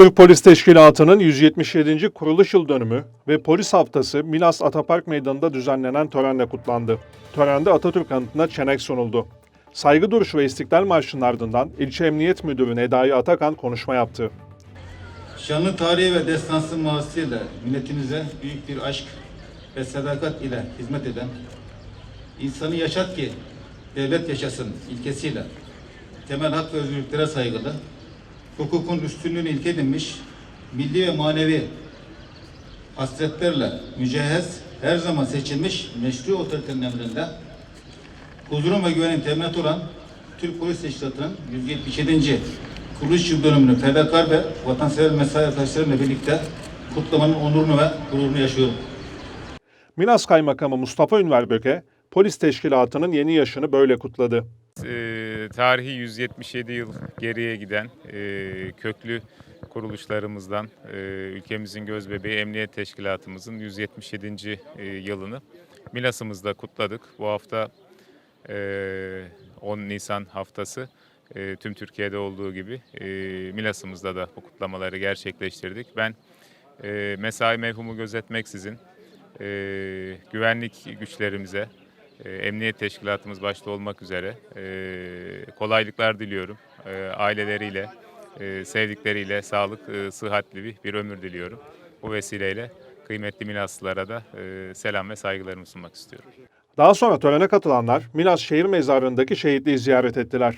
Türk Polis Teşkilatı'nın 177. kuruluş yıl dönümü ve polis haftası Milas Atapark Meydanı'nda düzenlenen törenle kutlandı. Törende Atatürk anıtına çenek sunuldu. Saygı duruşu ve İstiklal Marşı'nın ardından İlçe Emniyet Müdürü Nedai Atakan konuşma yaptı. Şanlı tarihi ve destansı mazisiyle milletimize büyük bir aşk ve sadakat ile hizmet eden, insanı yaşat ki devlet yaşasın ilkesiyle temel hak ve özgürlüklere saygılı, hukukun üstünlüğünü ilke edinmiş, milli ve manevi hasletlerle mücehhez, her zaman seçilmiş meşru otoritenin emrinde huzurun ve güvenin teminat olan Türk Polis Teşkilatı'nın 177. kuruluş yıl dönümünü fedakar ve vatansever mesai arkadaşlarımla birlikte kutlamanın onurunu ve gururunu yaşıyorum. Milas Kaymakamı Mustafa Ünver Böke, Polis Teşkilatı'nın yeni yaşını böyle kutladı. Ee, tarihi 177 yıl geriye giden e, köklü kuruluşlarımızdan e, ülkemizin gözbebeği Emniyet Teşkilatımızın 177. e, yılını Milas'ımızda kutladık. Bu hafta e, 10 Nisan haftası e, tüm Türkiye'de olduğu gibi e, Milas'ımızda da bu kutlamaları gerçekleştirdik. Ben e, mesai mevhumu gözetmeksizin e, güvenlik güçlerimize, e, Emniyet Teşkilatımız başta olmak üzere e, kolaylıklar diliyorum. E, aileleriyle, e, sevdikleriyle sağlık, e, sıhhatli bir, bir ömür diliyorum. Bu vesileyle kıymetli Milaslılara da e, selam ve saygılarımı sunmak istiyorum. Daha sonra törene katılanlar Milas Şehir Mezarlığı'ndaki şehitliği ziyaret ettiler.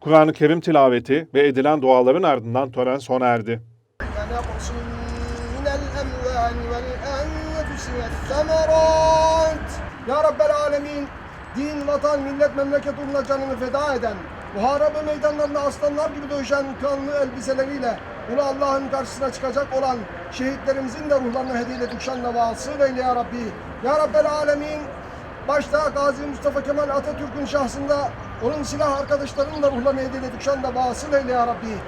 Kur'an-ı Kerim tilaveti ve edilen duaların ardından tören sona erdi. Ya Rabbel Alemin din, vatan, millet, memleket uğruna canını feda eden, muharebe meydanlarında aslanlar gibi dövüşen kanlı elbiseleriyle bunu Allah'ın karşısına çıkacak olan şehitlerimizin de ruhlarını hediye şanla vasıl eyle ya Rabbi. Ya Rabbel Alemin başta Gazi Mustafa Kemal Atatürk'ün şahsında onun silah arkadaşlarının da ruhlarını hediye şanla vasıl eyle ya Rabbi.